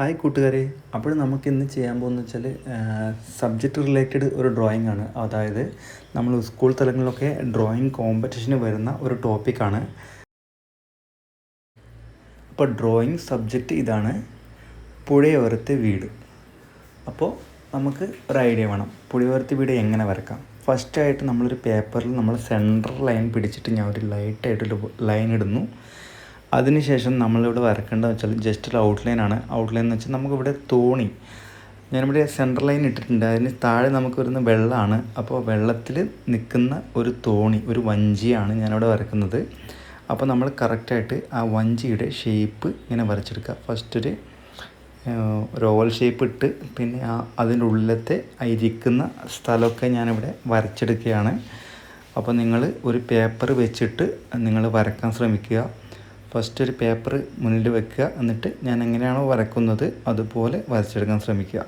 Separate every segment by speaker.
Speaker 1: Hi കൂട്ടുകാരെ. അപ്പോൾ നമുക്ക് ഇന്ന് ചെയ്യാൻ പോകുന്നത് വെച്ചാൽ സബ്ജക്റ്റ് റിലേറ്റഡ് ഒരു ഡ്രോയിങ് ആണ്. അതായത് നമ്മൾ സ്കൂൾ തലങ്ങളിലൊക്കെ ഡ്രോയിങ് കോമ്പറ്റീഷന് വരുന്ന ഒരു ടോപ്പിക്കാണ് അപ്പോൾ ഡ്രോയിങ് സബ്ജക്റ്റ് ഇതാണ് പുഴയോരത്തെ വീട്. അപ്പോൾ നമുക്ക് ഒരു ഐഡിയ വേണം. പുഴയോരത്തെ വീട് എങ്ങനെ വരക്കാം? ഫസ്റ്റായിട്ട് നമ്മളൊരു പേപ്പറിൽ നമ്മൾ സെൻട്രൽ ലൈൻ പിടിച്ചിട്ട് ഞാൻ ഒരു ലൈറ്റായിട്ടൊരു ലൈൻ ഇടുന്നു. അതിനുശേഷം നമ്മളിവിടെ വരക്കേണ്ടതെന്ന് വെച്ചാൽ ജസ്റ്റ് ഒരു ഔട്ട്ലൈൻ ആണ്. ഔട്ട്ലൈൻ എന്ന് വെച്ചാൽ നമുക്കിവിടെ തോണി. ഞാനിവിടെ സെൻട്രൽ ലൈൻ ഇട്ടിട്ടുണ്ട്. അതിന് താഴെ നമുക്ക് വരുന്ന വെള്ളമാണ്. അപ്പോൾ വെള്ളത്തിൽ നിൽക്കുന്ന ഒരു തോണി ഒരു വഞ്ചിയാണ് ഞാനിവിടെ വരക്കുന്നത് അപ്പോൾ നമ്മൾ കറക്റ്റായിട്ട് ആ വഞ്ചിയുടെ ഷേപ്പ് ഇങ്ങനെ വരച്ചെടുക്കുക. ഫസ്റ്റ് ഒരു ഒരു ഓവൽ ഷേപ്പ് ഇട്ട് പിന്നെ ആ അതിന്റെ ഉള്ളിലത്തെ ഇരിക്കുന്ന സ്ഥലമൊക്കെ ഞാനിവിടെ വരച്ചെടുക്കുകയാണ്. അപ്പോൾ നിങ്ങൾ ഒരു പേപ്പർ വെച്ചിട്ട് നിങ്ങൾ വരക്കാൻ ശ്രമിക്കുക. ഫസ്റ്റ് ഒരു പേപ്പർ മുന്നിൽ വെക്കുക. എന്നിട്ട് ഞാൻ എങ്ങനെയാണോ വരക്കുന്നത് അതുപോലെ വരച്ചെടുക്കാൻ ശ്രമിക്കുക.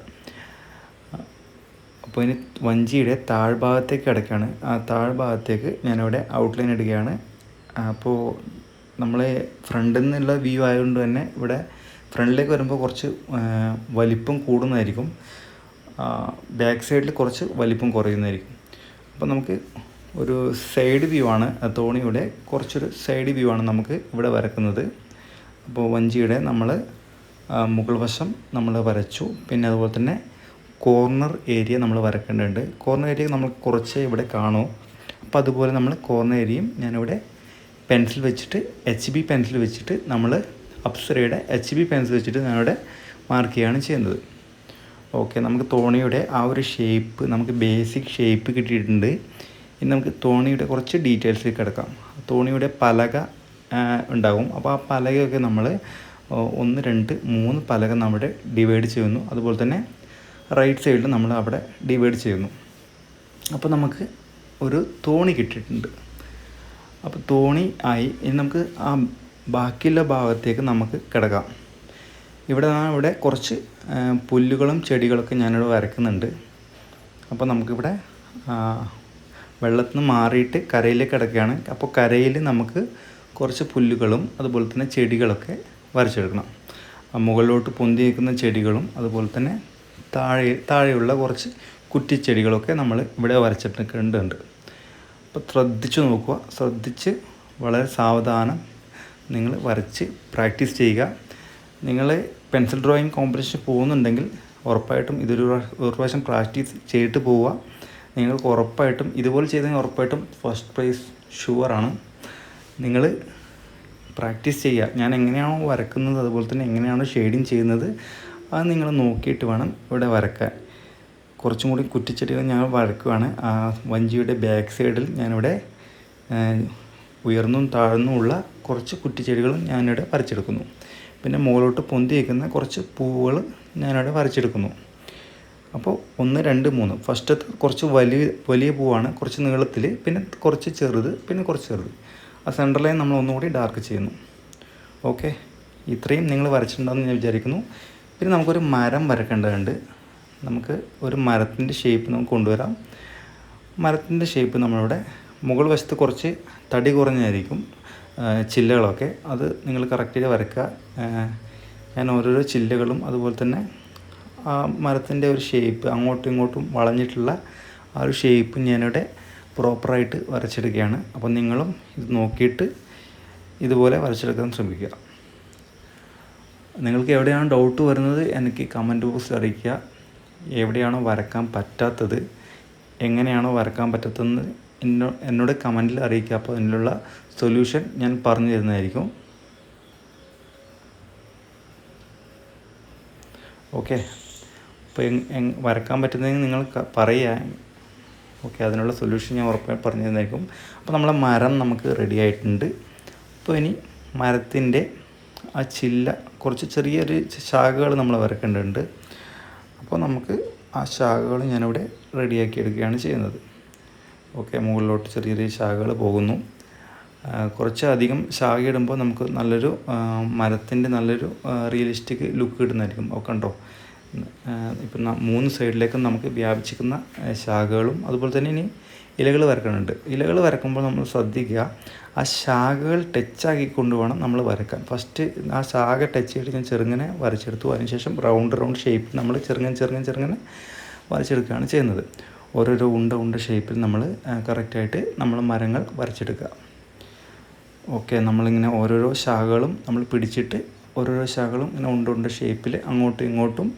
Speaker 1: അപ്പോൾ ഇനി വഞ്ചിയുടെ താഴ്ഭാഗത്തേക്ക് കിടക്കുകയാണ് ആ താഴ്ഭാഗത്തേക്ക് ഞാനിവിടെ ഔട്ട്ലൈൻ ഇടുകയാണ്. അപ്പോൾ നമ്മൾ ഫ്രണ്ടിൽ നിന്നുള്ള വ്യൂ ആയതുകൊണ്ട് തന്നെ ഇവിടെ ഫ്രണ്ടിലേക്ക് വരുമ്പോൾ കുറച്ച് വലിപ്പം കൂടുന്നതായിരിക്കും. ബാക്ക് സൈഡിൽ കുറച്ച് വലിപ്പം കുറയുന്നതായിരിക്കും. അപ്പോൾ നമുക്ക് ഒരു സൈഡ് വ്യൂ ആണ് തോണിയുടെ കുറച്ചൊരു സൈഡ് വ്യൂ ആണ് നമുക്ക് ഇവിടെ വരക്കുന്നത്. അപ്പോൾ വഞ്ചിയുടെ നമ്മൾ മുകൾ വശം നമ്മൾ വരച്ചു. പിന്നെ അതുപോലെ തന്നെ കോർണർ ഏരിയ നമ്മൾ വരക്കേണ്ടതുണ്ട്. കോർണർ ഏരിയ നമ്മൾ കുറച്ച് ഇവിടെ കാണൂ. അപ്പോൾ അതുപോലെ നമ്മൾ കോർണർ ഏരിയയും ഞാനിവിടെ പെൻസിൽ വെച്ചിട്ട് എച്ച് ബി പെൻസിൽ വെച്ചിട്ട് നമ്മൾ അപ്സരയുടെ എച്ച് ബി പെൻസിൽ വെച്ചിട്ട് ഞാനിവിടെ മാർക്ക് ചെയ്യുകയാണ് ചെയ്യുന്നത്. ഓക്കെ നമുക്ക് തോണിയുടെ ആ ഒരു ഷേപ്പ് നമുക്ക് ബേസിക് ഷേപ്പ് കിട്ടിയിട്ടുണ്ട്. ഇനി നമുക്ക് തോണിയുടെ കുറച്ച് ഡീറ്റെയിൽസ് കിടക്കാം. തോണിയുടെ പലക ഉണ്ടാകും അപ്പോൾ ആ പലകയൊക്കെ നമ്മൾ ഒന്ന് രണ്ട് മൂന്ന് പലക നമ്മുടെ ഡിവൈഡ് ചെയ്യുന്നു. അതുപോലെ തന്നെ റൈറ്റ് സൈഡിൽ നമ്മൾ അവിടെ ഡിവൈഡ് ചെയ്യുന്നു. അപ്പോൾ നമുക്ക് ഒരു തോണി കിട്ടിയിട്ടുണ്ട്. അപ്പോൾ തോണി ആയി ഇനി നമുക്ക് ആ ബാക്കിയുള്ള ഭാഗത്തേക്ക് നമുക്ക് കിടക്കാം. ഇവിടെ ഇവിടെ കുറച്ച് പുല്ലുകളും ചെടികളൊക്കെ ഞാനിവിടെ വരയ്ക്കുന്നുണ്ട്. അപ്പോൾ നമുക്കിവിടെ വെള്ളത്തിൽ നിന്ന് മാറിയിട്ട് കരയിലേക്ക് കിടക്കുകയാണ്. അപ്പോൾ കരയിൽ നമുക്ക് കുറച്ച് പുല്ലുകളും അതുപോലെ തന്നെ ചെടികളൊക്കെ വരച്ചെടുക്കണം. മുകളിലോട്ട് പൊന്തി നിൽക്കുന്ന ചെടികളും അതുപോലെ തന്നെ താഴെ താഴെയുള്ള കുറച്ച് കുറ്റിച്ചെടികളൊക്കെ നമ്മൾ ഇവിടെ വരച്ചെടുക്കേണ്ടതുണ്ട് അപ്പോൾ ശ്രദ്ധിച്ച് നോക്കുക. ശ്രദ്ധിച്ച് വളരെ സാവധാനം നിങ്ങൾ വരച്ച് പ്രാക്ടീസ് ചെയ്യുക. നിങ്ങൾ പെൻസിൽ ഡ്രോയിങ് കോമ്പറ്റീഷൻ പോകുന്നുണ്ടെങ്കിൽ ഉറപ്പായിട്ടും ഇതൊരു ഒരു പ്രാക്ടീസ് ചെയ്തിട്ട് പോവുക. നിങ്ങൾക്ക് ഉറപ്പായിട്ടും ഇതുപോലെ ചെയ്തെങ്കിൽ ഉറപ്പായിട്ടും ഫസ്റ്റ് പ്രൈസ് ഷുവറാണ് നിങ്ങൾ പ്രാക്ടീസ് ചെയ്യുക. ഞാൻ എങ്ങനെയാണോ വരക്കുന്നത് അതുപോലെ തന്നെ എങ്ങനെയാണോ ഷെയ്ഡിങ് ചെയ്യുന്നത് അത് നിങ്ങൾ നോക്കിയിട്ട് വേണം ഇവിടെ വരക്കാൻ. കുറച്ചും കൂടി കുറ്റിച്ചെടികൾ ഞാൻ വരക്കുവാണ്. ആ വഞ്ചിയുടെ ബാക്ക് സൈഡിൽ ഞാനിവിടെ ഉയർന്നും താഴ്ന്നും ഉള്ള കുറച്ച് കുറ്റിച്ചെടികളും ഞാനിവിടെ വരച്ചെടുക്കുന്നു. പിന്നെ മുകളിലോട്ട് പൊന്തി വയ്ക്കുന്ന കുറച്ച് പൂവുകൾ ഞാനിവിടെ വരച്ചെടുക്കുന്നു. അപ്പോൾ ഒന്ന് രണ്ട് മൂന്ന്. ഫസ്റ്റ് കുറച്ച് വലിയ വലിയ പൂവാണ്. കുറച്ച് നീളത്തിൽ പിന്നെ കുറച്ച് ചെറുത് പിന്നെ കുറച്ച് ചെറുത്. ആ സെന്റർ ലൈൻ നമ്മൾ ഒന്നുകൂടി ഡാർക്ക് ചെയ്യുന്നു. ഓക്കെ ഇത്രയും നിങ്ങൾ വരച്ചിട്ടുണ്ടെന്ന് ഞാൻ വിചാരിക്കുന്നു. പിന്നെ നമുക്കൊരു മരം വരക്കേണ്ടതുണ്ട്. നമുക്ക് ഒരു മരത്തിന്റെ ഷേപ്പ് നമുക്ക് കൊണ്ടുവരാം. മരത്തിന്റെ ഷേപ്പ് നമ്മളിവിടെ മുകൾ വശത്ത് കുറച്ച് തടി കുറഞ്ഞായിരിക്കും ചില്ലകളൊക്കെ. അത് നിങ്ങൾ കറക്റ്റ് വരയ്ക്കുക. ഞാൻ ഓരോരോ ചില്ലകളും അതുപോലെ തന്നെ ആ മരത്തിന്റെ ഒരു ഷേപ്പ് അങ്ങോട്ടും ഇങ്ങോട്ടും വളഞ്ഞിട്ടുള്ള ആ ഒരു ഷേപ്പ് ഞാനിവിടെ പ്രോപ്പറായിട്ട് വരച്ചെടുക്കുകയാണ് അപ്പോൾ നിങ്ങളും ഇത് നോക്കിയിട്ട് ഇതുപോലെ വരച്ചെടുക്കാൻ ശ്രമിക്കുക. നിങ്ങൾക്ക് എവിടെയാണ് ഡൗട്ട് വരുന്നത് എനിക്ക് കമന്റ് ബോക്സിൽ അറിയിക്കുക. എവിടെയാണോ വരക്കാൻ പറ്റാത്തത് എങ്ങനെയാണോ വരക്കാൻ പറ്റാത്തതെന്ന് എന്നോ എന്നോട് കമന്റിൽ അറിയിക്കുക. അപ്പോൾ അതിനുള്ള സൊല്യൂഷൻ ഞാൻ പറഞ്ഞു തരുന്നതായിരിക്കും. ഓക്കെ അപ്പോൾ വരക്കാൻ പറ്റുന്നതെങ്കിൽ നിങ്ങൾ പറയുക. ഓക്കെ അതിനുള്ള സൊല്യൂഷൻ ഞാൻ ഉറപ്പായി പറഞ്ഞു തന്നേക്കും അപ്പോൾ നമ്മളെ മരം നമുക്ക് റെഡി ആയിട്ടുണ്ട്. അപ്പോൾ ഇനി മരത്തിന്റെ ആ ചില്ല കുറച്ച് ചെറിയൊരു ശാഖകൾ നമ്മൾ വരക്കേണ്ടതുണ്ട്. അപ്പോൾ നമുക്ക് ആ ശാഖകൾ ഞാനിവിടെ റെഡിയാക്കി എടുക്കുകയാണ് ചെയ്യുന്നത്. ഓക്കെ മുകളിലോട്ട് ചെറിയ ചെറിയ ശാഖകൾ പോകുന്നു. കുറച്ച് അധികം ശാഖ ഇടുമ്പോൾ നമുക്ക് നല്ലൊരു മരത്തിന്റെ നല്ലൊരു റിയലിസ്റ്റിക് ലുക്ക് കിട്ടുന്നതായിരിക്കും. ഓക്കെ ഉണ്ടോ ഇപ്പം മൂന്ന് സൈഡിലേക്കും നമുക്ക് വ്യാപിച്ചിരിക്കുന്ന ശാഖകളും അതുപോലെ തന്നെ ഇനി ഇലകൾ വരക്കുന്നുണ്ട് ഇലകൾ വരക്കുമ്പോൾ നമ്മൾ ശ്രദ്ധിക്കുക ആ ശാഖകൾ ടച്ചാക്കി കൊണ്ടുവേണം നമ്മൾ വരക്കാൻ. ഫസ്റ്റ് ആ ശാഖ ടച്ച് ചെയ്തിട്ട് ഞാൻ ചെറുങ്ങനെ വരച്ചെടുത്തു. അതിനുശേഷം റൗണ്ട് റൗണ്ട് ഷേപ്പ് നമ്മൾ ചെറുങ്ങനെ ചെറുങ്ങനെ ചെറുങ്ങനെ വരച്ചെടുക്കുകയാണ് ചെയ്യുന്നത്. ഓരോരോ ഉണ്ട ഉണ്ട ഷേപ്പിൽ നമ്മൾ കറക്റ്റായിട്ട് നമ്മൾ മരങ്ങൾ വരച്ചെടുക്കുക. ഓക്കെ നമ്മളിങ്ങനെ ഓരോരോ ശാഖകളും നമ്മൾ പിടിച്ചിട്ട് ഓരോരോ ശാഖകളും ഇങ്ങനെ ഉണ്ട ഉണ്ട ഷേപ്പിൽ അങ്ങോട്ടും ഇങ്ങോട്ടും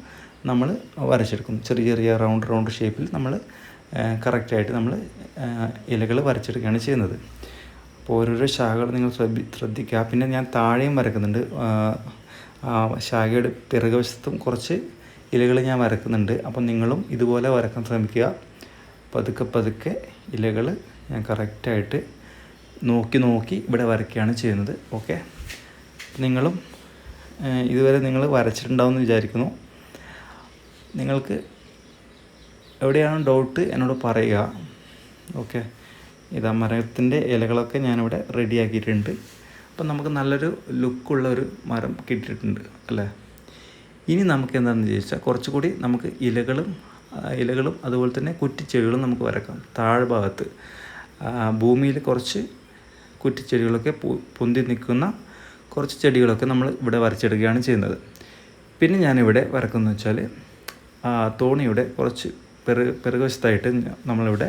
Speaker 1: നമ്മൾ വരച്ചെടുക്കും. ചെറിയ ചെറിയ റൗണ്ട് റൗണ്ട് ഷേപ്പിൽ നമ്മൾ കറക്റ്റായിട്ട് നമ്മൾ ഇലകൾ വരച്ചെടുക്കുകയാണ് ചെയ്യുന്നത്. അപ്പോൾ ഓരോരോ ശാഖകൾ നിങ്ങൾ ശ്രദ്ധി ശ്രദ്ധിക്കുക. പിന്നെ ഞാൻ താഴെയും വരക്കുന്നുണ്ട്. ശാഖയുടെ പിറകുവശത്തും കുറച്ച് ഇലകൾ ഞാൻ വരക്കുന്നുണ്ട്. അപ്പം നിങ്ങളും ഇതുപോലെ വരക്കാൻ ശ്രമിക്കുക. പതുക്കെ പതുക്കെ ഇലകൾ ഞാൻ കറക്റ്റായിട്ട് നോക്കി നോക്കി ഇവിടെ വരയ്ക്കുകയാണ് ചെയ്യുന്നത്. ഓക്കെ? നിങ്ങളും ഇതുവരെ നിങ്ങൾ വരച്ചിട്ടുണ്ടാവുമെന്ന് വിചാരിക്കുന്നു. നിങ്ങൾക്ക് എവിടെയാണ് ഡൗട്ട് എന്നോട് പറയുക. ഓക്കെ ഇതാ മരത്തിന്റെ ഇലകളൊക്കെ ഞാനിവിടെ റെഡിയാക്കിയിട്ടുണ്ട് അപ്പം നമുക്ക് നല്ലൊരു ലുക്കുള്ള ഒരു മരം കിട്ടിയിട്ടുണ്ട് അല്ലേ? ഇനി നമുക്ക് എന്താണെന്ന് ചോദിച്ചാൽ കുറച്ചുകൂടി നമുക്ക് ഇലകളും ഇലകളും അതുപോലെ തന്നെ കുറ്റിച്ചെടികളും നമുക്ക് വരക്കാം. താഴ്ഭാഗത്ത് ഭൂമിയിൽ കുറച്ച് കുറ്റിച്ചെടികളൊക്കെ പൊന്തി നിൽക്കുന്ന കുറച്ച് ചെടികളൊക്കെ നമ്മൾ ഇവിടെ വരച്ചെടുക്കുകയാണ് ചെയ്യുന്നത്. പിന്നെ ഞാനിവിടെ വരക്കുന്നത് വെച്ചാൽ തോണിയുടെ കുറച്ച് പെറു പിറകുവശത്തായിട്ട് നമ്മളിവിടെ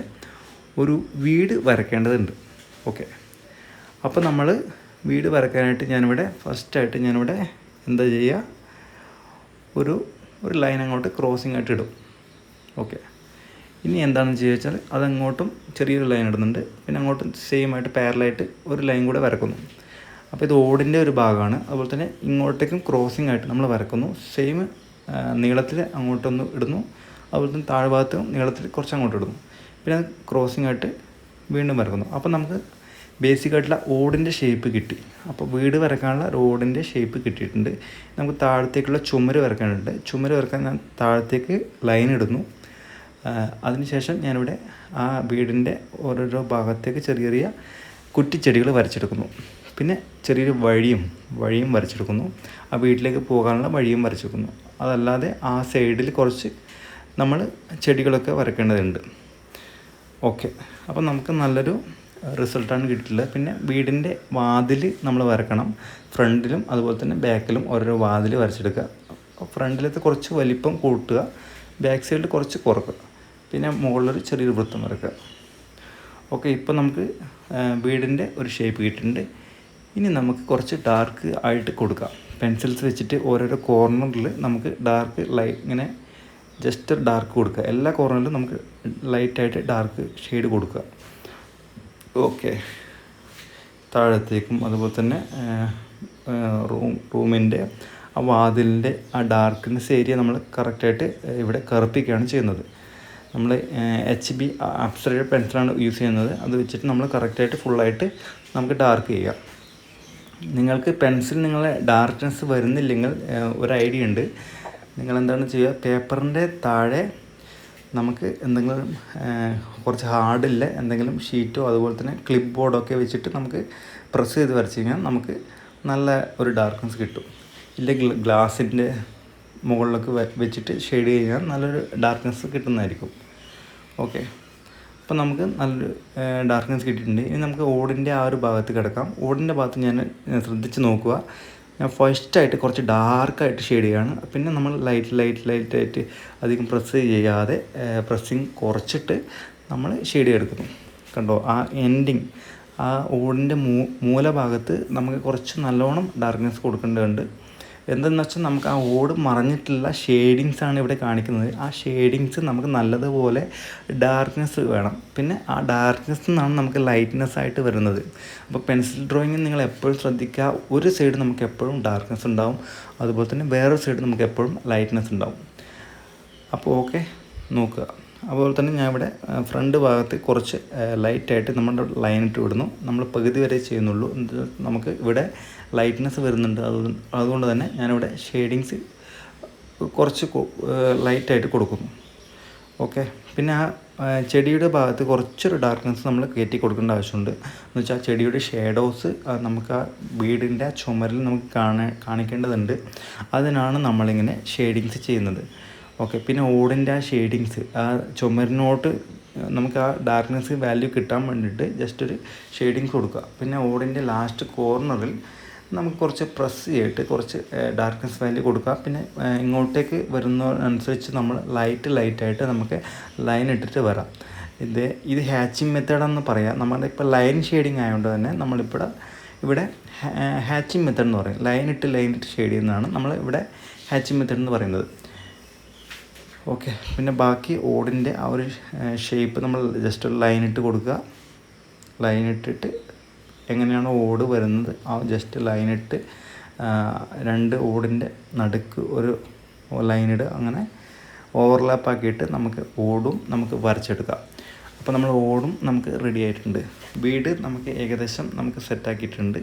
Speaker 1: ഒരു വീട് വരയ്ക്കേണ്ടതുണ്ട്. ഓക്കെ. അപ്പോൾ നമ്മൾ വീട് വരയ്ക്കാനായിട്ട് ഞാനിവിടെ ഫസ്റ്റായിട്ട് ഞാനിവിടെ എന്താ ചെയ്യുക ഒരു ഒരു ലൈൻ അങ്ങോട്ട് ക്രോസിംഗ് ആയിട്ട് ഇടും. ഓക്കെ. ഇനി എന്താണെന്ന് ചെയ്യുക വെച്ചാൽ അതങ്ങോട്ടും ചെറിയൊരു ലൈൻ ഇടുന്നുണ്ട്. പിന്നെ അങ്ങോട്ടും സെയിം ആയിട്ട് പാരലായിട്ട് ഒരു ലൈൻ കൂടെ വരക്കുന്നു. അപ്പോൾ ഇത് ഓടിന്റെ ഒരു ഭാഗമാണ്. അതുപോലെ തന്നെ ഇങ്ങോട്ടേക്കും ക്രോസിംഗ് ആയിട്ട് നമ്മൾ വരക്കുന്നു. സെയിം നീളത്തിൽ അങ്ങോട്ടൊന്ന് ഇടുന്നു. അതുപോലെ തന്നെ താഴ്ഭാഗത്തും നീളത്തിൽ കുറച്ച് അങ്ങോട്ട് ഇടുന്നു. പിന്നെ ക്രോസിംഗ് ആയിട്ട് വീണ്ടും വരക്കുന്നു. അപ്പോൾ നമുക്ക് ബേസിക് ആയിട്ടുള്ള ഓടിന്റെ ഷേപ്പ് കിട്ടി. അപ്പോൾ വീട് വരക്കാനുള്ള റോഡിന്റെ ഷേപ്പ് കിട്ടിയിട്ടുണ്ട്. നമുക്ക് താഴത്തേക്കുള്ള ചുമര് വരക്കാനുണ്ട് ചുമര് വരക്കാൻ ഞാൻ താഴത്തേക്ക് ലൈൻ ഇടുന്നു. അതിനുശേഷം ഞാനിവിടെ ആ വീടിന്റെ ഓരോരോ ഭാഗത്തേക്ക് ചെറിയ ചെറിയ കുറ്റിച്ചെടികൾ വരച്ചെടുക്കുന്നു. പിന്നെ ചെറിയൊരു വഴിയും വഴിയും വരച്ചെടുക്കുന്നു. ആ വീട്ടിലേക്ക് പോകാനുള്ള വഴിയും വരച്ചെടുക്കുന്നു. അതല്ലാതെ ആ സൈഡിൽ കുറച്ച് നമ്മൾ ചെടികളൊക്കെ വരക്കേണ്ടതുണ്ട് ഓക്കെ. അപ്പം നമുക്ക് നല്ലൊരു റിസൾട്ടാണ് കിട്ടിയിട്ടുള്ളത്. പിന്നെ വീടിന്റെ വാതിൽ നമ്മൾ വരക്കണം ഫ്രണ്ടിലും അതുപോലെ തന്നെ ബാക്കിലും ഓരോരോ വാതിൽ വരച്ചെടുക്കുക. ഫ്രണ്ടിലത്തെ കുറച്ച് വലിപ്പം കൂട്ടുക. ബാക്ക് സൈഡിൽ കുറച്ച് കുറക്കുക. പിന്നെ മുകളിലൊരു ചെറിയൊരു വൃത്തം വരക്കുക ഓക്കെ ഇപ്പോൾ നമുക്ക് വീടിന്റെ ഒരു ഷേപ്പ് കിട്ടിയിട്ടുണ്ട്. ഇനി നമുക്ക് കുറച്ച് ഡാർക്ക് ആയിട്ട് കൊടുക്കാം. പെൻസിൽസ് വെച്ചിട്ട് ഓരോരോ കോർണറിൽ നമുക്ക് ഡാർക്ക് ലൈ ഇങ്ങനെ ജസ്റ്റ് ഡാർക്ക് കൊടുക്കുക. എല്ലാ കോർണറിലും നമുക്ക് ലൈറ്റായിട്ട് ഡാർക്ക് ഷെയ്ഡ് കൊടുക്കുക. ഓക്കെ. താഴത്തേക്കും അതുപോലെ തന്നെ റൂം റൂമിന്റെ ആ വാതിലിന്റെ ആ ഡാർക്ക്നെസ് ഏരിയ നമ്മൾ കറക്റ്റായിട്ട് ഇവിടെ കറുപ്പിക്കുകയാണ് ചെയ്യുന്നത്. നമ്മൾ എച്ച് ബി അപ്സറയുടെ പെൻസിലാണ് യൂസ് ചെയ്യുന്നത്. അത് വെച്ചിട്ട് നമ്മൾ കറക്റ്റായിട്ട് ഫുള്ളായിട്ട് നമുക്ക് ഡാർക്ക് ചെയ്യാം. നിങ്ങൾക്ക് പെൻസിൽ നിങ്ങളെ ഡാർക്ക്നെസ് വരുന്നില്ലെങ്കിൽ ഒരു ഐഡിയ ഉണ്ട്. നിങ്ങൾ എന്താണ് ചെയ്യുക? പേപ്പറിന്റെ താഴെ നമുക്ക് എന്തെങ്കിലും കുറച്ച് ഹാർഡില്ല എന്തെങ്കിലും ഷീറ്റോ അതുപോലെ തന്നെ ക്ലിപ്പ് ബോർഡോ ഒക്കെ വെച്ചിട്ട് നമുക്ക് പ്രസ് ചെയ്ത് വരച്ച് കഴിഞ്ഞാൽ നമുക്ക് നല്ല ഒരു ഡാർക്ക്നെസ് കിട്ടും. ഇല്ലെങ്കിൽ ഗ്ലാസിന്റെ മുകളിലൊക്കെ വെച്ചിട്ട് ഷെയ്ഡ് കഴിഞ്ഞാൽ നല്ലൊരു ഡാർക്ക്നെസ് കിട്ടുന്നതായിരിക്കും. ഓക്കെ അപ്പോൾ നമുക്ക് നല്ലൊരു ഡാർക്ക്നെസ് കിട്ടിയിട്ടുണ്ട്. ഇനി നമുക്ക് ഓടിന്റെ ആ ഒരു ഭാഗത്ത് കിടക്കാം. ഓടിന്റെ ഭാഗത്ത് ഞാൻ ശ്രദ്ധിച്ച് നോക്കുക. ഞാൻ ഫസ്റ്റായിട്ട് കുറച്ച് ഡാർക്കായിട്ട് ഷെയ്ഡ് ചെയ്യുകയാണ് പിന്നെ നമ്മൾ ലൈറ്റ് ലൈറ്റ് ലൈറ്റ് ആയിട്ട് അധികം പ്രസ് ചെയ്യാതെ പ്രസ്സിങ് കുറച്ചിട്ട് നമ്മൾ ഷെയ്ഡ് ചെയ്തെടുക്കുന്നു കണ്ടോ? ആ എൻഡിങ് ആ ഓടിന്റെ മൂ മൂലഭാഗത്ത് നമുക്ക് കുറച്ച് നല്ലോണം ഡാർക്ക്നെസ് കൊടുക്കേണ്ടതുണ്ട്. എന്തെന്ന് വെച്ചാൽ നമുക്ക് ആ ഓട് മറഞ്ഞിട്ടുള്ള ഷെയ്ഡിങ്സ് ആണ് ഇവിടെ കാണിക്കുന്നത്. ആ ഷെയ്ഡിങ്സ് നമുക്ക് നല്ലതുപോലെ ഡാർക്ക്നെസ് വേണം. പിന്നെ ആ ഡാർക്ക്നെസ് നിന്നാണ് നമുക്ക് ലൈറ്റ്നെസ് ആയിട്ട് വരുന്നത്. അപ്പോൾ പെൻസിൽ ഡ്രോയിങ് നിങ്ങൾ എപ്പോഴും ശ്രദ്ധിക്കുക. ഒരു സൈഡ് നമുക്ക് എപ്പോഴും ഡാർക്ക്നെസ് ഉണ്ടാവും. അതുപോലെ തന്നെ വേറൊരു സൈഡ് നമുക്ക് എപ്പോഴും ലൈറ്റ്നെസ് ഉണ്ടാവും. അപ്പോൾ ഓക്കെ നോക്കുക. അതുപോലെ തന്നെ ഞാൻ ഇവിടെ ഫ്രണ്ട് ഭാഗത്ത് കുറച്ച് ലൈറ്റായിട്ട് നമ്മുടെ ലൈൻ ഇട്ട് വിടുന്നു. നമ്മൾ പകുതി വരെ ചെയ്യുന്നുള്ളൂ. നമുക്ക് ഇവിടെ ലൈറ്റ്നെസ് വരുന്നുണ്ട്. അതുകൊണ്ട് അതുകൊണ്ട് തന്നെ ഞാനിവിടെ ഷെയ്ഡിങ്സ് കുറച്ച് ലൈറ്റായിട്ട് കൊടുക്കുന്നു. ഓക്കെ. പിന്നെ ആ ചെടിയുടെ ഭാഗത്ത് കുറച്ചൊരു ഡാർക്ക്നെസ് നമ്മൾ കയറ്റി കൊടുക്കേണ്ട ആവശ്യമുണ്ട്. എന്ന് വെച്ചാൽ ചെടിയുടെ ഷേഡോസ് നമുക്ക് ആ വീടിന്റെ ചുമരിൽ നമുക്ക് കാണാൻ കാണിക്കേണ്ടതുണ്ട്. അതിനാണ് നമ്മളിങ്ങനെ ഷെയ്ഡിങ്സ് ചെയ്യുന്നത്. ഓക്കെ പിന്നെ ഓടിന്റെ ആ ഷെയ്ഡിങ്സ് ആ ചുമരിനോട്ട് നമുക്ക് ആ ഡാർക്ക്നെസ് വാല്യൂ കിട്ടാൻ വേണ്ടിയിട്ട് ജസ്റ്റ് ഒരു ഷെയ്ഡിങ്സ് കൊടുക്കുക. പിന്നെ ഓടിന്റെ ലാസ്റ്റ് കോർണറിൽ നമുക്ക് കുറച്ച് പ്രസ് ചെയ്തിട്ട് കുറച്ച് ഡാർക്ക്നെസ് വാല്യൂ കൊടുക്കുക. പിന്നെ ഇങ്ങോട്ടേക്ക് വരുന്നതനുസരിച്ച് നമ്മൾ ലൈറ്റ് ലൈറ്റായിട്ട് നമുക്ക് ലൈൻ ഇട്ടിട്ട് വരാം. ഇത് ഇത് ഹാച്ചിങ് മെത്തേഡെന്ന് പറയാം. നമ്മുടെ ഇപ്പോൾ ലൈൻ ഷെയ്ഡിങ് ആയതുകൊണ്ട് തന്നെ നമ്മളിപ്പോൾ ഇവിടെ ഹാച്ചിങ് മെത്തേഡ് എന്ന് പറയും. ലൈൻ ഇട്ട് ലൈൻ ഇട്ട് ഷെയ്ഡ് ചെയ്യുന്നതാണ് നമ്മൾ ഇവിടെ ഹാച്ചിങ് മെത്തേഡ് എന്ന് പറയുന്നത്. ഓക്കെ പിന്നെ ബാക്കി ഓടിന്റെ ആ ഒരു ഷേപ്പ് നമ്മൾ ജസ്റ്റ് ഒരു ലൈൻ ഇട്ട് കൊടുക്കുക. ലൈൻ ഇട്ടിട്ട് എങ്ങനെയാണ് ഓട് വരുന്നത്? ആ ജസ്റ്റ് ലൈൻ ഇട്ട് രണ്ട് ഓടിന്റെ നടുക്ക് ഒരു ലൈൻ ഇടുക. അങ്ങനെ ഓവർലാപ്പ് ആക്കിയിട്ട് നമുക്ക് ഓടും നമുക്ക് വരച്ചെടുക്കാം. അപ്പോൾ നമ്മൾ ഓടും നമുക്ക് റെഡി ആയിട്ടുണ്ട്. വീട് നമുക്ക് ഏകദേശം നമുക്ക് സെറ്റാക്കിയിട്ടുണ്ട്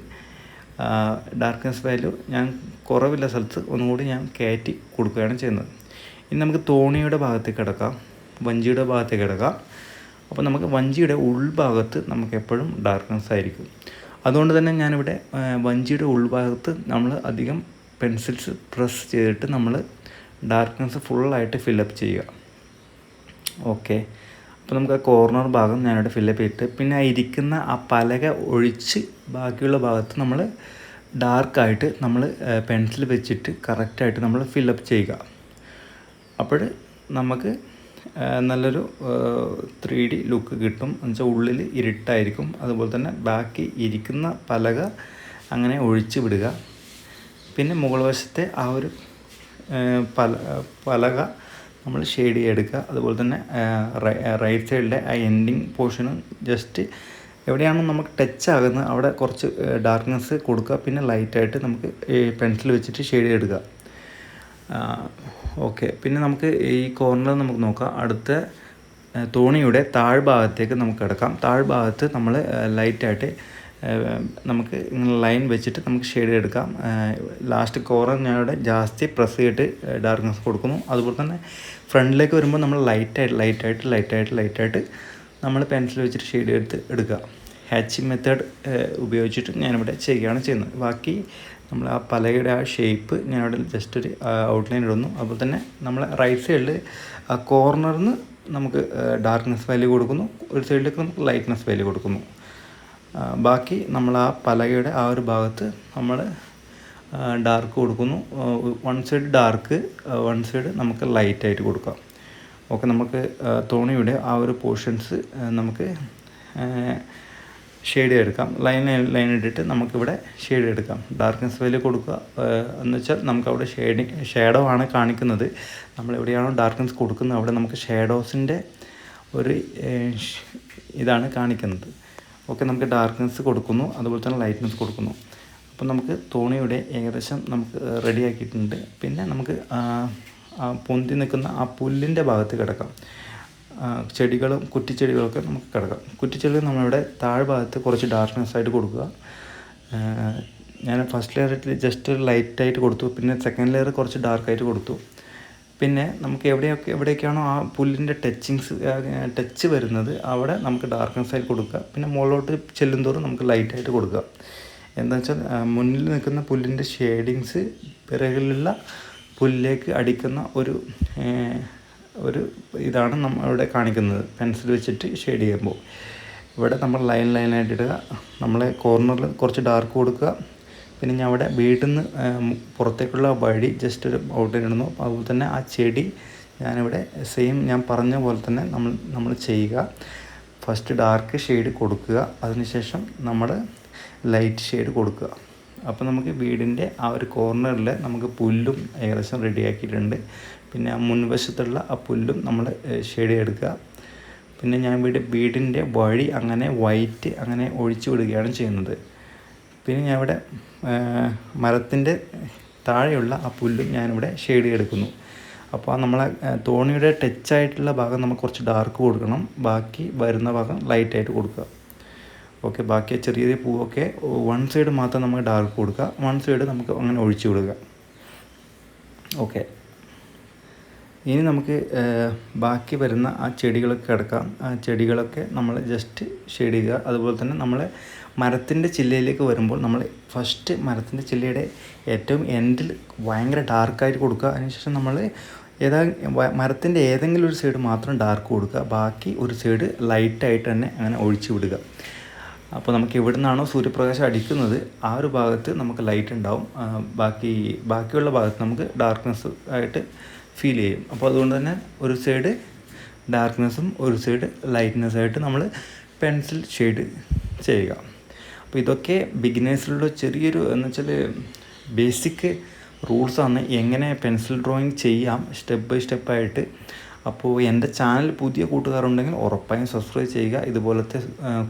Speaker 1: ഡാർക്ക്നെസ് വാല്യൂ ഞാൻ കുറവില്ല സ്ഥലത്ത് ഒന്നുകൂടി ഞാൻ കയറ്റി കൊടുക്കുകയാണ് ചെയ്യുന്നത്. ഇനി നമുക്ക് തോണിയുടെ ഭാഗത്തേക്ക് കിടക്കാം. വഞ്ചിയുടെ ഭാഗത്തേക്ക് കിടക്കാം. അപ്പോൾ നമുക്ക് വഞ്ചിയുടെ ഉൾഭാഗത്ത് നമുക്ക് എപ്പോഴും ഡാർക്ക്നെസ് ആയിരിക്കും. അതുകൊണ്ട് തന്നെ ഞാനിവിടെ വഞ്ചിയുടെ ഉൾഭാഗത്ത് നമ്മൾ അധികം പെൻസിൽസ് പ്രസ് ചെയ്തിട്ട് നമ്മൾ ഡാർക്ക്നെസ് ഫുള്ളായിട്ട് ഫില്ലപ്പ് ചെയ്യുക. ഓക്കെ അപ്പോൾ നമുക്ക് ആ കോർണർ ഭാഗം ഞാനിവിടെ ഫില്ലപ്പ് ചെയ്തിട്ട് പിന്നെ ഇരിക്കുന്ന ആ പലക ഒഴിച്ച് ബാക്കിയുള്ള ഭാഗത്ത് നമ്മൾ ഡാർക്കായിട്ട് നമ്മൾ പെൻസിൽ വെച്ചിട്ട് കറക്റ്റായിട്ട് നമ്മൾ ഫില്ലപ്പ് ചെയ്യുക. അപ്പോൾ നമുക്ക് നല്ലൊരു ത്രീ ഡി ലുക്ക് കിട്ടും. എന്നുവെച്ചാൽ ഉള്ളിൽ ഇരുട്ടായിരിക്കും. അതുപോലെ തന്നെ ബാക്കി ഇരിക്കുന്ന പലക അങ്ങനെ ഒഴിച്ച് വിടുക. പിന്നെ മുകൾ വശത്തെ ആ ഒരു പല പലക നമ്മൾ ഷെയ്ഡ് ചെയ്തെടുക്കുക അതുപോലെ തന്നെ റൈറ്റ് സൈഡിലെ ആ എൻഡിങ് പോർഷനും ജസ്റ്റ് എവിടെയാണോ നമുക്ക് ടച്ച് ആകുന്നത് അവിടെ കുറച്ച് ഡാർക്ക്നെസ് കൊടുക്കുക. പിന്നെ ലൈറ്റായിട്ട് നമുക്ക് പെൻസിൽ വെച്ചിട്ട് ഷെയ്ഡ് ചെയ്തെടുക്കുക ഓക്കെ പിന്നെ നമുക്ക് ഈ കോർണർ നമുക്ക് നോക്കാം. അടുത്ത തോണിയുടെ താഴ്ഭാഗത്തേക്ക് നമുക്ക് കിടക്കാം. താഴ്ഭാഗത്ത് നമ്മൾ ലൈറ്റായിട്ട് നമുക്ക് ഇങ്ങനെ ലൈൻ വെച്ചിട്ട് നമുക്ക് ഷെയ്ഡ് എടുക്കാം. ലാസ്റ്റ് കോർണർ ഞാനിവിടെ ജാസ്തി പ്രസ് ചെയ്തിട്ട് ഡാർക്ക്നെസ് കൊടുക്കുന്നു. അതുപോലെ തന്നെ ഫ്രണ്ടിലേക്ക് വരുമ്പോൾ നമ്മൾ ലൈറ്റായിട്ട് ലൈറ്റായിട്ട് ലൈറ്റായിട്ട് ലൈറ്റായിട്ട് നമ്മൾ പെൻസിൽ വെച്ചിട്ട് ഷെയ്ഡ് എടുത്ത് എടുക്കുക. ഹാച്ചിങ് മെത്തേഡ് ഉപയോഗിച്ചിട്ട് ഞാനിവിടെ ചെയ്യുകയാണ് ചെയ്യുന്നത്. ബാക്കി നമ്മൾ ആ പലകയുടെ ആ ഷേപ്പ് ഞാനിവിടെ ജസ്റ്റ് ഒരു ഔട്ട്ലൈൻ ഇടുന്നു. അപ്പോൾ തന്നെ നമ്മൾ റൈറ്റ് സൈഡിൽ ആ കോർണറിൽ നിന്ന് നമുക്ക് ഡാർക്ക്നെസ് വാല്യൂ കൊടുക്കുന്നു. ഒരു സൈഡിലേക്ക് നമുക്ക് ലൈറ്റ്നെസ് വാല്യൂ കൊടുക്കുന്നു. ബാക്കി നമ്മൾ ആ പലകയുടെ ആ ഒരു ഭാഗത്ത് നമ്മൾ ഡാർക്ക് കൊടുക്കുന്നു. One side dark one side നമുക്ക് ലൈറ്റായിട്ട് കൊടുക്കാം. ഓക്കെ നമുക്ക് തോണിയുടെ ആ ഒരു പോർഷൻസ് നമുക്ക് ഷെയ്ഡ് എടുക്കാം. ലൈൻ ലൈൻ ഇട്ടിട്ട് നമുക്കിവിടെ ഷെയ്ഡ് എടുക്കാം. ഡാർക്ക്നെസ് വാല്യൂ കൊടുക്കുക. എന്ന് വെച്ചാൽ നമുക്ക് അവിടെ ഷെയ്ഡിങ് ഷേഡോ ആണ് കാണിക്കുന്നത്. നമ്മൾ എവിടെയാണോ ഡാർക്ക്നെസ് കൊടുക്കുന്നത്? അവിടെ നമുക്ക് ഷേഡോസിന്റെ ഒരു ഇതാണ് കാണിക്കുന്നത്. ഓക്കെ നമുക്ക് ഡാർക്ക്നെസ് കൊടുക്കുന്നു. അതുപോലെ തന്നെ ലൈറ്റ്നെസ് കൊടുക്കുന്നു. അപ്പോൾ നമുക്ക് തോണിയുടെ ഏകദേശം നമുക്ക് റെഡിയാക്കിയിട്ടുണ്ട് പിന്നെ നമുക്ക് പൊന്തി നിൽക്കുന്ന ആ പുല്ലിന്റെ ഭാഗത്ത് കിടക്കാം. ചെടികളും കുറ്റിച്ചെടികളൊക്കെ നമുക്ക് കിടക്കാം. കുറ്റിച്ചെടികൾ നമ്മളിവിടെ താഴ്ഭാഗത്ത് കുറച്ച് ഡാർക്ക്നെസ് ആയിട്ട് കൊടുക്കുക. ഞാൻ ഫസ്റ്റ് ലെയറിൽ ജസ്റ്റ് ലൈറ്റായിട്ട് കൊടുത്തു. പിന്നെ സെക്കൻഡ് ലെയർ കുറച്ച് ഡാർക്കായിട്ട് കൊടുത്തു. പിന്നെ നമുക്ക് എവിടെയൊക്കെ എവിടെയൊക്കെയാണോ ആ പുല്ലിന്റെ ടച്ചിങ്സ് ടച്ച് വരുന്നത് അവിടെ നമുക്ക് ഡാർക്ക്നെസ് ആയിട്ട് കൊടുക്കുക. പിന്നെ മുകളിലോട്ട് ചെല്ലുന്തോറും നമുക്ക് ലൈറ്റായിട്ട് കൊടുക്കുക. എന്താ വെച്ചാൽ മുന്നിൽ നിൽക്കുന്ന പുല്ലിന്റെ ഷെയ്ഡിങ്സ് പിറകിലുള്ള പുല്ലിലേക്ക് അടിക്കുന്ന ഒരു ഒരു ഇതാണ് നമ്മൾ ഇവിടെ കാണിക്കുന്നത്. പെൻസിൽ വെച്ചിട്ട് ഷെയ്ഡ് ചെയ്യുമ്പോൾ. ഇവിടെ നമ്മൾ ലൈൻ ലൈനായിട്ട് ഇടുക. നമ്മളെ കോർണറിൽ കുറച്ച് ഡാർക്ക് കൊടുക്കുക. പിന്നെ ഞാൻ അവിടെ വീട്ടിൽ നിന്ന് പുറത്തേക്കുള്ള വഴി ജസ്റ്റ് ഒരു ഔട്ട്ലൈൻ ഇടുന്നു. അതുപോലെ തന്നെ ആ ചെടി ഞാനിവിടെ സെയിം ഞാൻ പറഞ്ഞ പോലെ തന്നെ നമ്മൾ നമ്മൾ ചെയ്യുക. ഫസ്റ്റ് ഡാർക്ക് ഷെയ്ഡ് കൊടുക്കുക. അതിനുശേഷം നമ്മൾ ലൈറ്റ് ഷെയ്ഡ് കൊടുക്കുക. അപ്പോൾ നമുക്ക് വീടിന്റെ ആ ഒരു കോർണറിൽ നമുക്ക് പുല്ലും ഏകദേശം റെഡിയാക്കിയിട്ടുണ്ട് പിന്നെ മുൻവശത്തുള്ള ആ പുല്ലും നമ്മൾ ഷെയ്ഡ് എടുക്കുക പിന്നെ ഞാൻ വീട് വീടിന്റെ വഴി അങ്ങനെ വൈറ്റ് അങ്ങനെ ഒഴിച്ചു വിടുകയാണ് ചെയ്യുന്നത്. പിന്നെ ഞാൻ ഇവിടെ മരത്തിന്റെ താഴെയുള്ള ആ പുല്ലും ഞാനിവിടെ ഷെയ്ഡ് എടുക്കുന്നു അപ്പോൾ നമ്മളെ തോണിയുടെ ടച്ചായിട്ടുള്ള ഭാഗം നമുക്ക് കുറച്ച് ഡാർക്ക് കൊടുക്കണം. ബാക്കി വരുന്ന ഭാഗം ലൈറ്റായിട്ട് കൊടുക്കുക. ഓക്കെ ബാക്കി ചെറിയ ചെറിയ പൂവൊക്കെ വൺ സൈഡ് മാത്രം നമുക്ക് ഡാർക്ക് കൊടുക്കുക. വൺ സൈഡ് നമുക്ക് അങ്ങനെ ഒഴിച്ചു കൊടുക്കുക ഓക്കെ. ഇനി നമുക്ക് ബാക്കി വരുന്ന ആ ചെടികളൊക്കെ അടക്കാം ആ ചെടികളൊക്കെ നമ്മൾ ജസ്റ്റ് ഷെയ്ഡ് ചെയ്യുക. അതുപോലെ തന്നെ നമ്മൾ മരത്തിന്റെ ചില്ലയിലേക്ക് വരുമ്പോൾ നമ്മൾ ഫസ്റ്റ് മരത്തിന്റെ ചില്ലയുടെ ഏറ്റവും എൻഡിൽ ഭയങ്കര ഡാർക്കായിട്ട് കൊടുക്കുക. അതിനുശേഷം നമ്മൾ ഏതാ മരത്തിന്റെ ഏതെങ്കിലും ഒരു സൈഡ് മാത്രം ഡാർക്ക് കൊടുക്കുക. ബാക്കി ഒരു സൈഡ് ലൈറ്റായിട്ട് തന്നെ അങ്ങനെ ഒഴിച്ചു വിടുക. അപ്പോൾ നമുക്ക് എവിടെ നിന്നാണോ സൂര്യപ്രകാശം അടിക്കുന്നത്? ആ ഒരു ഭാഗത്ത് നമുക്ക് ലൈറ്റ് ഉണ്ടാവും. ബാക്കി ബാക്കിയുള്ള ഭാഗത്ത് നമുക്ക് ഡാർക്ക്നെസ് ആയിട്ട് ഫീൽ ചെയ്യും. അപ്പോൾ അതുകൊണ്ട് തന്നെ ഒരു സൈഡ് ഡാർക്ക്നെസ്സും ഒരു സൈഡ് ലൈറ്റ്നെസ്സായിട്ട് നമ്മൾ പെൻസിൽ ഷെയ്ഡ് ചെയ്യുക. അപ്പോൾ ഇതൊക്കെ ബിഗിനേഴ്സിലുള്ള ചെറിയൊരു എന്ന് വെച്ചാൽ ബേസിക് റൂൾസാണ് എങ്ങനെ പെൻസിൽ ഡ്രോയിങ് ചെയ്യാം സ്റ്റെപ്പ് ബൈ സ്റ്റെപ്പായിട്ട് അപ്പോൾ എന്റെ ചാനൽ പുതിയ കൂട്ടുകാരുണ്ടെങ്കിൽ ഉറപ്പായും സബ്സ്ക്രൈബ് ചെയ്യുക. ഇതുപോലത്തെ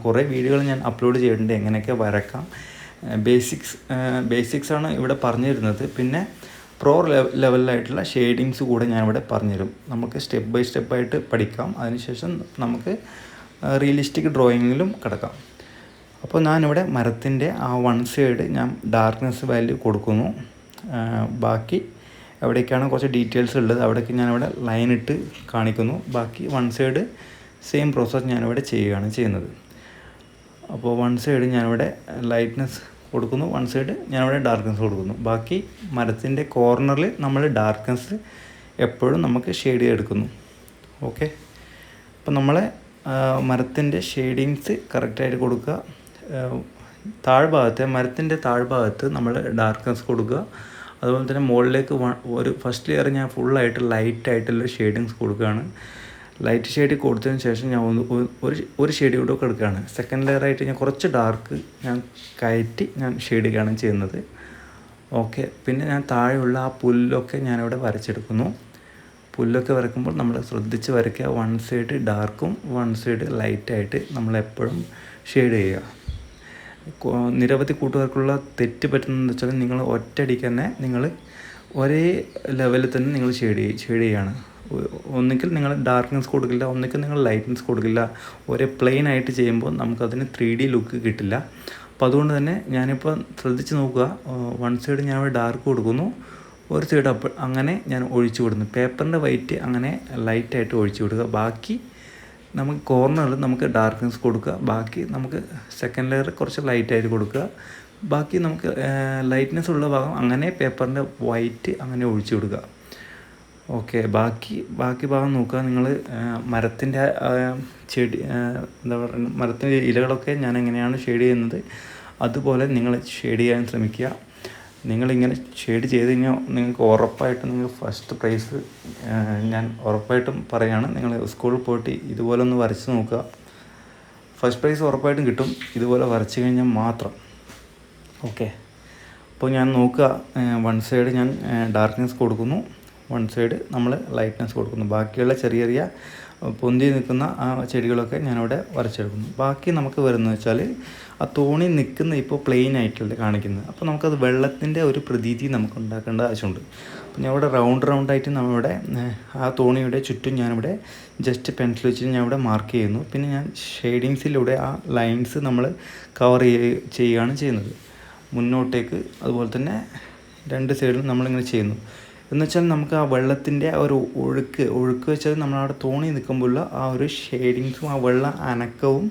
Speaker 1: കുറേ വീഡിയോകൾ ഞാൻ അപ്ലോഡ് ചെയ്തിട്ടുണ്ട്. എങ്ങനെയൊക്കെ വരക്കാം. ബേസിക്സ് ബേസിക്സാണ് ഇവിടെ പറഞ്ഞു തരുന്നത് പിന്നെ പ്രോ ലെവലിലായിട്ടുള്ള ഷെയ്ഡിങ്സ് കൂടെ ഞാനിവിടെ പറഞ്ഞുതരും. നമുക്ക് സ്റ്റെപ്പ് ബൈ സ്റ്റെപ്പായിട്ട് പഠിക്കാം. അതിനുശേഷം നമുക്ക് റിയലിസ്റ്റിക് ഡ്രോയിങ്ങിലും കിടക്കാം. അപ്പോൾ ഞാനിവിടെ മരത്തിന്റെ ആ വൺ സൈഡ് ഞാൻ ഡാർക്ക്നെസ് വാല്യൂ കൊടുക്കുന്നു. ബാക്കി എവിടേക്കാണ് കുറച്ച് ഡീറ്റെയിൽസ് ഉള്ളത്. അവിടേക്ക് ഞാനിവിടെ ലൈൻ ഇട്ട് കാണിക്കുന്നു. ബാക്കി വൺ സൈഡ് സെയിം പ്രോസസ്സ് ഞാനിവിടെ ചെയ്യുകയാണ് ചെയ്യുന്നത്. അപ്പോൾ വൺ സൈഡ് ഞാനിവിടെ ലൈറ്റ്നെസ് കൊടുക്കുന്നു. വൺ സൈഡ് ഞാനിവിടെ ഡാർക്കൻസ് കൊടുക്കുന്നു. ബാക്കി മരത്തിന്റെ കോർണറിൽ നമ്മൾ ഡാർക്കൻസ് എപ്പോഴും നമുക്ക് ഷെയ്ഡ് ചെയ്തെടുക്കുന്നു ഓക്കെ അപ്പം നമ്മളെ മരത്തിന്റെ ഷെയ്ഡിങ്സ് കറക്റ്റായിട്ട് കൊടുക്കുക. താഴ്ഭാഗത്തെ മരത്തിന്റെ താഴ്ഭാഗത്ത് നമ്മൾ ഡാർക്കൻസ് കൊടുക്കുക. അതുപോലെ തന്നെ മുകളിലേക്ക് ഒരു ഫസ്റ്റ് ലെയർ ഞാൻ ഫുള്ളായിട്ട് ലൈറ്റായിട്ടുള്ള ഷെയ്ഡിങ്സ് കൊടുക്കുകയാണ്. ലൈറ്റ് ഷെയ്ഡ് കൊടുത്തതിന് ശേഷം ഞാൻ ഒന്ന് ഒരു ഒരു ഷെയ്ഡ് കൂടെ കൊടുക്കുകയാണ്. സെക്കൻഡ് ലെയർ ആയിട്ട് ഞാൻ കുറച്ച് ഡാർക്ക് ഞാൻ കയറ്റി ഞാൻ ഷെയ്ഡ് ചെയ്യുകയാണ് ചെയ്യുന്നത്. ഓക്കെ പിന്നെ ഞാൻ താഴെയുള്ള ആ പുല്ലൊക്കെ ഞാനിവിടെ വരച്ചെടുക്കുന്നു. പുല്ലൊക്കെ വരയ്ക്കുമ്പോൾ നമ്മൾ ശ്രദ്ധിച്ച് വരയ്ക്കുക. വൺ സൈഡ് ഡാർക്കും വൺ സൈഡ് ലൈറ്റായിട്ട് നമ്മൾ എപ്പോഴും ഷെയ്ഡ് ചെയ്യുക. നിരവധി കൂട്ടുകാർക്കുള്ള തെറ്റ് പറ്റുന്നതെന്ന് വെച്ചാൽ നിങ്ങൾ ഒറ്റയടിക്ക് തന്നെ നിങ്ങൾ ഒരേ ലെവലിൽ തന്നെ നിങ്ങൾ ഷെയ്ഡ് ഷെയ്ഡ് ചെയ്യാണ് ഒ- ഒന്നുകിൽ നിങ്ങൾ ഡാർക്ക്നെസ് കൊടുക്കില്ല ഒന്നുകിൽ നിങ്ങൾ ലൈറ്റ്നെസ് കൊടുക്കില്ല. ഒരേ പ്ലെയിൻ ആയിട്ട് ചെയ്യുമ്പോൾ നമുക്കതിന് ത്രീ ഡി ലുക്ക് കിട്ടില്ല. അപ്പോൾ അതുകൊണ്ട് തന്നെ ഞാനിപ്പോൾ ശ്രദ്ധിച്ച് നോക്കുക. വൺ സൈഡ് ഞാൻ ഡാർക്ക് കൊടുക്കുന്നു ഒരു സൈഡ് അപ്പോൾ അങ്ങനെ ഞാൻ ഒഴിച്ചു വിടുന്നു പേപ്പറിന്റെ വൈറ്റ് അങ്ങനെ ലൈറ്റായിട്ട് ഒഴിച്ചു വിടുക ബാക്കി നമുക്ക് കോർണറിൽ നമുക്ക് ഡാർക്ക്നെസ് കൊടുക്കുക. ബാക്കി നമുക്ക് സെക്കൻഡ് ലെയർ കുറച്ച് ലൈറ്റായിട്ട് കൊടുക്കുക. ബാക്കി നമുക്ക് ലൈറ്റ്നെസ് ഉള്ള ഭാഗം അങ്ങനെ പേപ്പറിന്റെ വൈറ്റ് അങ്ങനെ ഒഴിച്ചു വിടുക ഓക്കെ ബാക്കി ബാക്കി ഭാഗം നോക്കുക. നിങ്ങൾ മരത്തിന്റെ ചെടി എന്താ പറയുക മരത്തിന്റെ ഇലകളൊക്കെ ഞാൻ എങ്ങനെയാണ് ഷെയ്ഡ് ചെയ്യുന്നത്? അതുപോലെ നിങ്ങൾ ഷെയ്ഡ് ചെയ്യാൻ ശ്രമിക്കുക. നിങ്ങളിങ്ങനെ ഷെയ്ഡ് ചെയ്ത് കഴിഞ്ഞാൽ നിങ്ങൾക്ക് ഉറപ്പായിട്ടും നിങ്ങൾ ഫസ്റ്റ് പ്രൈസ് ഞാൻ ഉറപ്പായിട്ടും പറയാണ്. നിങ്ങൾ സ്കൂളിൽ പോയിട്ട് ഇതുപോലെ ഒന്ന് വരച്ച് നോക്കുക. ഫസ്റ്റ് പ്രൈസ് ഉറപ്പായിട്ടും കിട്ടും. ഇതുപോലെ വരച്ച് കഴിഞ്ഞാൽ മാത്രം. ഓക്കെ. അപ്പോൾ ഞാൻ നോക്കുക. വൺ സൈഡ് ഞാൻ ഡാർക്ക്നെസ് കൊടുക്കുന്നു. വൺ സൈഡ് നമ്മൾ ലൈറ്റ്നെസ് കൊടുക്കുന്നു. ബാക്കിയുള്ള ചെറിയ ചെറിയ പൊന്തി നിൽക്കുന്ന ആ ചെടികളൊക്കെ ഞാനിവിടെ വരച്ചെടുക്കുന്നു. ബാക്കി നമുക്ക് വരുന്നത് വെച്ചാൽ ആ തോണി നിൽക്കുന്ന ഇപ്പോൾ പ്ലെയിൻ ആയിട്ടല്ലേ കാണിക്കുന്നത്. അപ്പോൾ നമുക്കത് വെള്ളത്തിന്റെ ഒരു പ്രതീതി നമുക്ക് ഉണ്ടാക്കേണ്ട ആവശ്യമുണ്ട്. അപ്പോൾ ഞാൻ ഇവിടെ റൗണ്ട് റൗണ്ട് ആയിട്ട് നമ്മളിവിടെ ആ തോണിയുടെ ചുറ്റും ഞാനിവിടെ ജസ്റ്റ് പെൻസിൽ വെച്ച് ഞാൻ ഇവിടെ മാർക്ക് ചെയ്യുന്നു. പിന്നെ ഞാൻ ഷെയ്ഡിങ്സിലൂടെ ആ ലൈൻസ് നമ്മൾ കവർ ചെയ്യുകയാണ് ചെയ്യുന്നത്. മുന്നോട്ടേക്ക് അതുപോലെ തന്നെ രണ്ട് സൈഡിലും നമ്മളിങ്ങനെ ചെയ്യുന്നു. എന്ന് വെച്ചാൽ നമുക്ക് ആ വെള്ളത്തിന്റെ ആ ഒരു ഒഴുക്ക് ഒഴുക്ക് വെച്ചാൽ നമ്മളവിടെ തോണി നിൽക്കുമ്പോഴുള്ള ആ ഒരു ഷെയ്ഡിങ്സും ആ വെള്ള അനക്കവും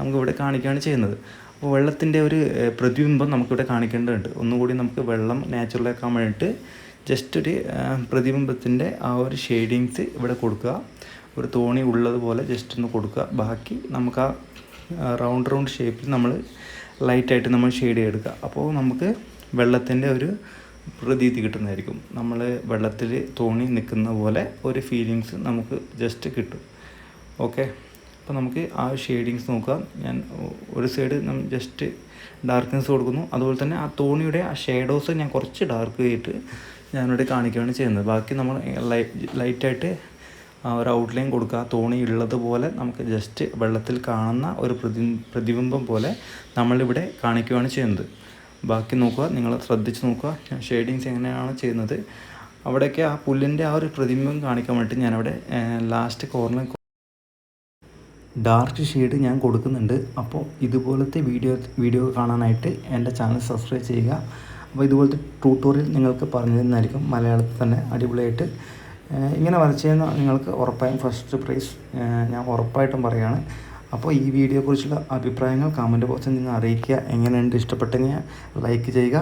Speaker 1: നമുക്കിവിടെ കാണിക്കുകയാണ് ചെയ്യുന്നത്. അപ്പോൾ വെള്ളത്തിന്റെ ഒരു പ്രതിബിംബം നമുക്കിവിടെ കാണിക്കേണ്ടതുണ്ട്. ഒന്നുകൂടി നമുക്ക് വെള്ളം നാച്ചുറലാക്കാൻ വേണ്ടിയിട്ട് ജസ്റ്റ് ഒരു പ്രതിബിംബത്തിന്റെ ആ ഒരു ഷെയ്ഡിങ്സ് ഇവിടെ കൊടുക്കുക. ഒരു തോണി ഉള്ളതുപോലെ ജസ്റ്റ് ഒന്ന് കൊടുക്കുക. ബാക്കി നമുക്ക് ആ റൗണ്ട് റൗണ്ട് ഷേപ്പിൽ നമ്മൾ ലൈറ്റായിട്ട് നമ്മൾ ഷെയ്ഡ് ചെയ്തെടുക്കുക. അപ്പോൾ നമുക്ക് വെള്ളത്തിന്റെ ഒരു പ്രതീതി കിട്ടുന്നതായിരിക്കും. നമ്മൾ വെള്ളത്തിൽ തോണി നിൽക്കുന്ന പോലെ ഒരു ഫീലിങ്സ് നമുക്ക് ജസ്റ്റ് കിട്ടും. ഓക്കെ അപ്പോൾ നമുക്ക് ആ ഷെയ്ഡിങ്സ് നോക്കാം. ഞാൻ ഒരു സൈഡ് ജസ്റ്റ് ഡാർക്ക്നെസ് കൊടുക്കുന്നു. അതുപോലെ തന്നെ ആ തോണിയുടെ ആ ഷേഡോസ് ഞാൻ കുറച്ച് ഡാർക്ക് ചെയ്തിട്ട് ഞാനിവിടെ കാണിക്കുകയാണ് ചെയ്യുന്നത്. ബാക്കി നമ്മൾ ലൈറ്റായിട്ട് ഒരു ഔട്ട്ലൈൻ കൊടുക്കുക. തോണി ഉള്ളതുപോലെ നമുക്ക് ജസ്റ്റ് വെള്ളത്തിൽ കാണുന്ന ഒരു പ്രതി പ്രതിബിംബം പോലെ നമ്മളിവിടെ കാണിക്കുകയാണ് ചെയ്യുന്നത്. ബാക്കി നോക്കുക നിങ്ങൾ ശ്രദ്ധിച്ച് നോക്കുക. ഷെയ്ഡിങ്സ് എങ്ങനെയാണ് ചെയ്യുന്നത്? അവിടെയൊക്കെ ആ പുല്ലിന്റെ ആ ഒരു പ്രതിബിംബം കാണിക്കാൻ വേണ്ടിയിട്ട് ഞാനവിടെ ലാസ്റ്റ് കോർണർ ഡാർക്ക് ഷെയ്ഡ് ഞാൻ കൊടുക്കുന്നുണ്ട്. അപ്പോൾ ഇതുപോലത്തെ വീഡിയോ വീഡിയോ കാണാനായിട്ട് എന്റെ ചാനൽ സബ്സ്ക്രൈബ് ചെയ്യുക. അപ്പോൾ ഇതുപോലത്തെ ട്യൂട്ടോറിയൽ നിങ്ങൾക്ക് പറഞ്ഞു തന്നായിരിക്കും മലയാളത്തിൽ തന്നെ അടിപൊളിയായിട്ട്. ഇങ്ങനെ വരച്ചു കഴിഞ്ഞാൽ നിങ്ങൾക്ക് ഉറപ്പായും ഫസ്റ്റ് പ്രൈസ് ഞാൻ ഉറപ്പായിട്ടും പറയുകയാണ് അപ്പോൾ ഈ വീഡിയോയെക്കുറിച്ചുള്ള അഭിപ്രായങ്ങൾ കമന്റ് ബോക്സിൽ നിങ്ങൾ അറിയിക്കുക. എങ്ങനെയുണ്ട്? ഇഷ്ടപ്പെട്ടെങ്കിൽ ലൈക്ക് ചെയ്യുക.